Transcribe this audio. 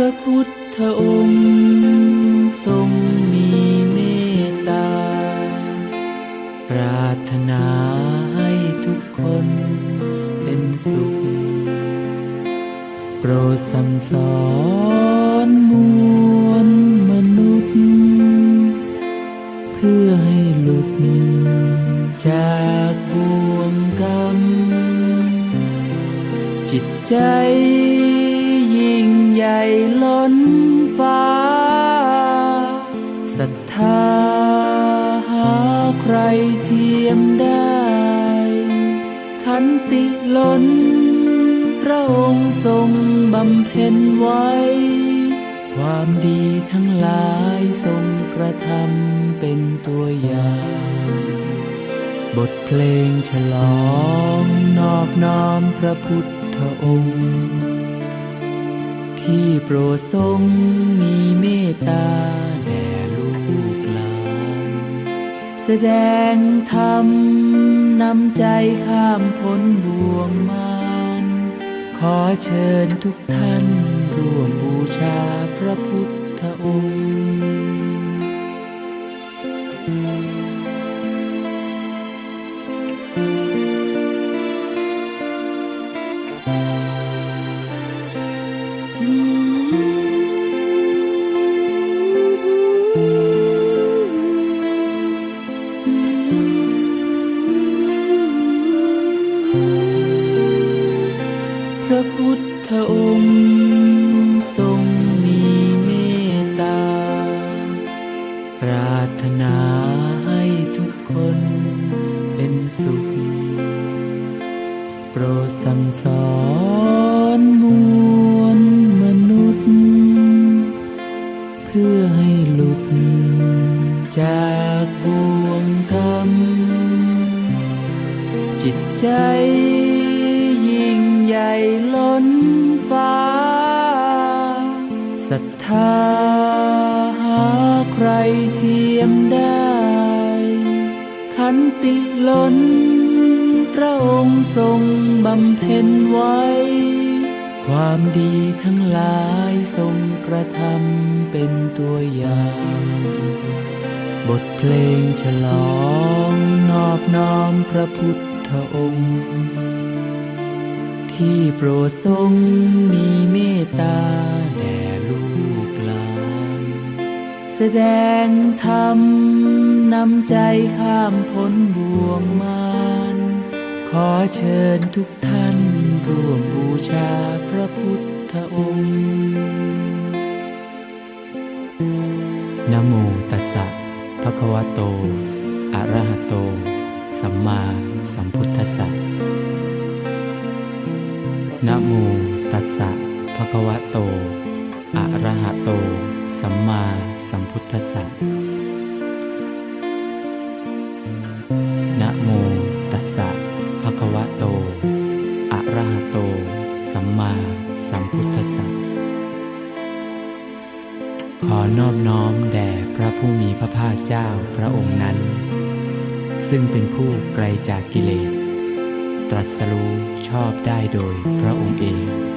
ระพุทธองค์ทรงมีเมตตา ปรารถนาให้ทุกคนเป็นสุข โปรดสั่งสอนมวลมนุษย์ เพื่อให้หลุดจากบ่วงกรรม จิตใจ ญ่ล้นฟ้าศรัทธาหาใครเทียมได้ ขันติล้น พระองค์ทรงบำเพ็ญไว้ ความดีทั้งหลายทรงกระทำเป็นตัวอย่าง บทเพลงฉลองนอบน้อมพระพุทธองค์ ที่โปรดทรงมีเมตตาแด่ลูกหลาน แสดงธรรมนำใจข้ามพ้นบ่วงมารขอเชิญทุกท่านร่วมบูชาพระพุทธองค์ พระพุทธองค์ทรงมีเมตตา ปรารถนาให้ทุกคนเป็นสุข โปรดสั่งสอนมวลมนุษย์ เพื่อให้หลุดจากบ่วงกรรมจิตใจ ล้นฟ้าศรัทธาหาใครเทียมได้ ขันติล้น พระองค์ทรงบำเพ็ญไว้ ความดีทั้งหลายทรงกระทำเป็นตัวอย่าง บทเพลงฉลองนอบน้อมพระพุทธองค์ ที่โปรดทรงมีเมตตาแด่ลูกหลาน แสดงธรรมนำใจข้ามพ้นบ่วงมารขอเชิญทุกท่านร่วมบูชาพระพุทธองค์นะโมตัสสะภะคะวะโต อะระหะโต สัมมาสัมพุทธัสสะ นะโมตัสสะภะคะวะโต อะระหะโต สัมมาสัมพุทธัสสะนะโมตัสสะภะคะวะโต อะระหะโต สัมมาสัมพุทธัสสะ ขอนอบน้อมแด่พระผู้มีพระภาคเจ้าพระองค์นั้น ซึ่งเป็นผู้ไกลจากกิเลส ตรัสรู้ชอบได้โดยพระองค์เอง